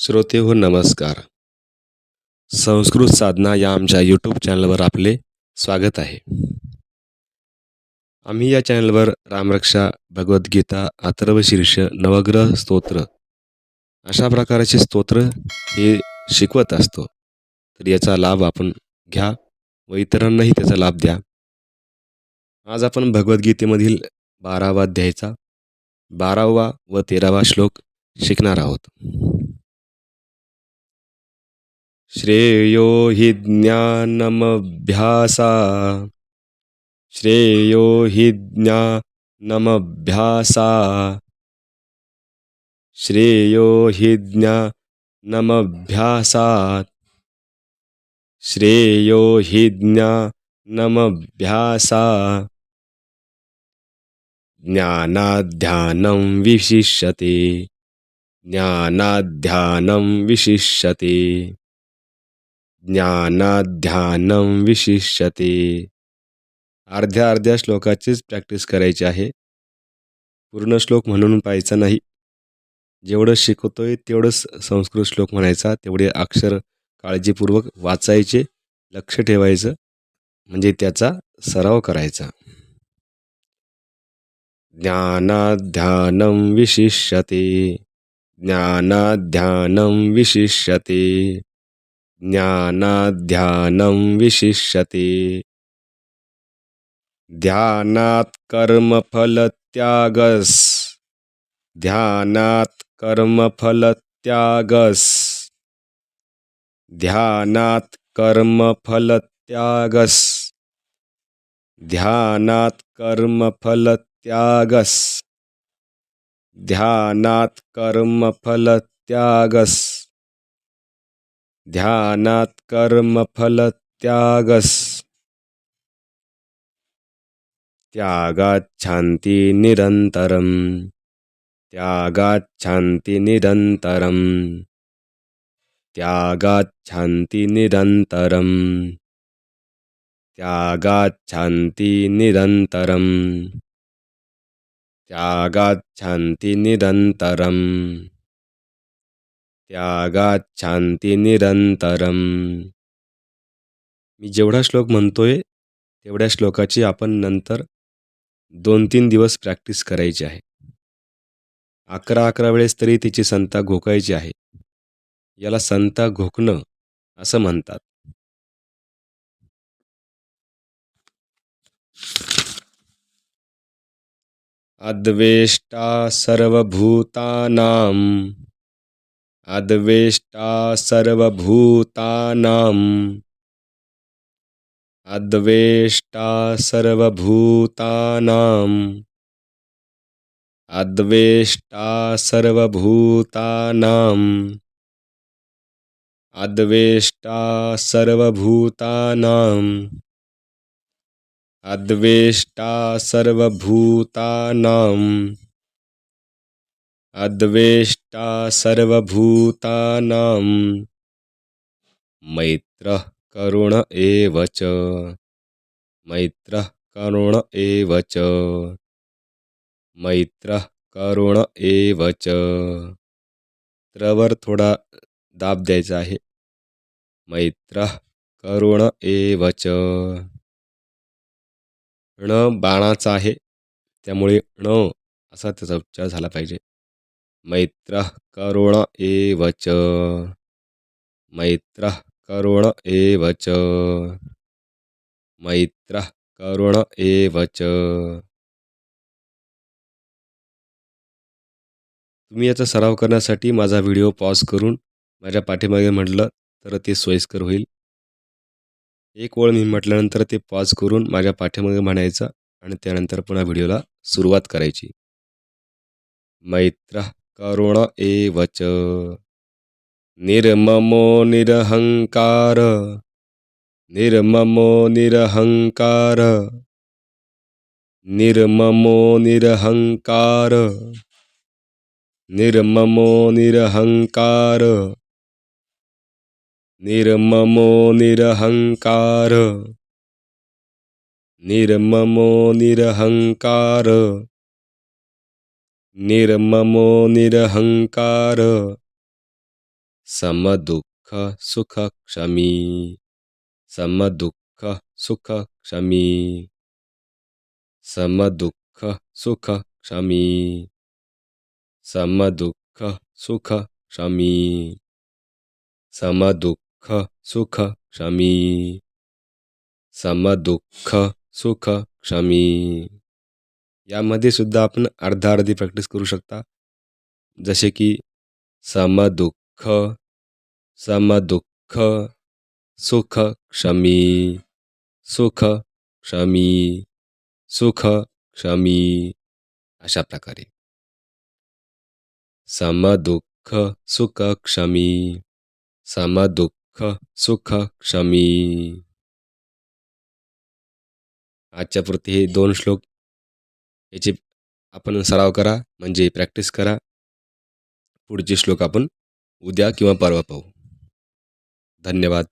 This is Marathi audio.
श्रोते हो नमस्कार. संस्कृत साधना या आमच्या यूट्यूब चॅनलवर आपले स्वागत आहे. आम्ही या चॅनलवर रामरक्षा भगवद्गीता अथर्वशीर्ष नवग्रह स्तोत्र अशा प्रकारचे स्तोत्र हे शिकवत असतो. तर याचा लाभ आपण घ्या व इतरांनाही त्याचा लाभ द्या. आज आपण भगवद्गीतेमधील बारावा अध्यायचा बारावा व तेरावा श्लोक शिकणार आहोत. श्रेयो हि ज्ञानमभ्यासा। श्रेयो हि ज्ञानमभ्यासा। श्रेयो हि ज्ञानमभ्यासात् श्रेयो हि ज्ञानमभ्यासा। ज्ञानाध्यानं विशिष्यते। ज्ञानाध्यानं विशिष्यते। ज्ञानाध्यानं विशिष्यते. अर्ध्या अर्ध्या श्लोकाचीच प्रॅक्टिस करायची आहे. पूर्ण श्लोक म्हणून पाहायचा नाही. जेवढं शिकवतोय तेवढंच संस्कृत श्लोक म्हणायचा तेवढे अक्षर काळजीपूर्वक वाचायचे लक्ष ठेवायचं म्हणजे त्याचा सराव करायचा. ज्ञानाध्यानं विशिष्यते. ज्ञानाध्यानं विशिष्यते. ज्ञानाध्यानं विशिष्यते। ध्यानात् कर्मफलत्यागस्। ध्यानात् कर्मफलत्यागस्। ध्यानात् कर्मफलत्यागस्। ध्यानात् कर्मफलत्यागस्। ध्यानात् कर्मफलत्यागस्। ध्यानात्कर्मफलत्यागस् त्यागाच्छान्ति निरन्तरं त्यागाच्छान्ति निरन्तरं त्यागाच्छन्ति निरन्तरं त्यागाच्छन्ति निरन्तरं त्यागाच्छन्ति निरन्तरम्। त्यागात शांती निरंतरम. मी जेवढा श्लोक म्हणतोय तेवढ्या श्लोकाची आपण नंतर दोन तीन दिवस प्रॅक्टिस करायची आहे. अकरा अकरा वेळेस तरी तिची संता घोकायची आहे. याला संता घोकणं असं म्हणतात. अद्वेष्टा सर्वभूतानां अद्वेष्टा सर्वभूतानाम्। अद्वेष्टा सर्वभूतानाम्। अद्वेष्टा सर्वभूतानाम्। अद्वेष्टा सर्वभूतानाम्। अद्वेष्टा सर्वभूतानाम् अद्वेष्टा सर्वभूतानां। मैत्रः करुण एव च। मैत्रः करुण एव च। मैत्रः करुण एव च। त्रवर थोडा दाब द्यायचा आहे. मैत्रः करुण एव च। ण बाणाचा आहे त्यामुळे ण असा त्याचा उच्चार झाला पाहिजे. मैत्रः करुण एव च। मैत्रः करुण एव च। मैत्रः करुण एव च। तुम्ही याचा सराव करण्यासाठी माझा व्हिडिओ पॉज करून माझ्या पाठीमागे म्हटलं तर ते सोयीस्कर होईल. एक ओळ मी म्हटल्यानंतर ते पॉज करून माझ्या पाठीमागे म्हणायचं आणि त्यानंतर पुन्हा व्हिडिओला सुरुवात करायची. मैत्र करुण एव च निर्ममो निरहंकार। निर्ममो निरहंकार। निर्ममो निरहंकार। निर्ममो निरहंकार। निर्ममो निरहंकार। निर्ममो निरहंकार। निर्ममो निरहंकार समदुःख सुख क्षमी समदुःख सुख क्षमी समदुःख सुख क्षमी समदुःख सुख क्षमी समदुःख सुख क्षमी समदुःख सुख क्षमी यामध्ये सुद्धा आपण अर्धा अर्धी प्रॅक्टिस करू शकता. जसे की समदुःख समदुःख सुख क्षमी सुख क्षमी सुख क्षमी अशा प्रकारे. समदुःख सुख क्षमी समदुःख सुख क्षमी आजच्यापुरती हे दोन श्लोक याचे आपण सराव करा म्हणजे प्रॅक्टिस करा. पुढचे श्लोक आपण उद्या किंवा परवा पाहू. धन्यवाद.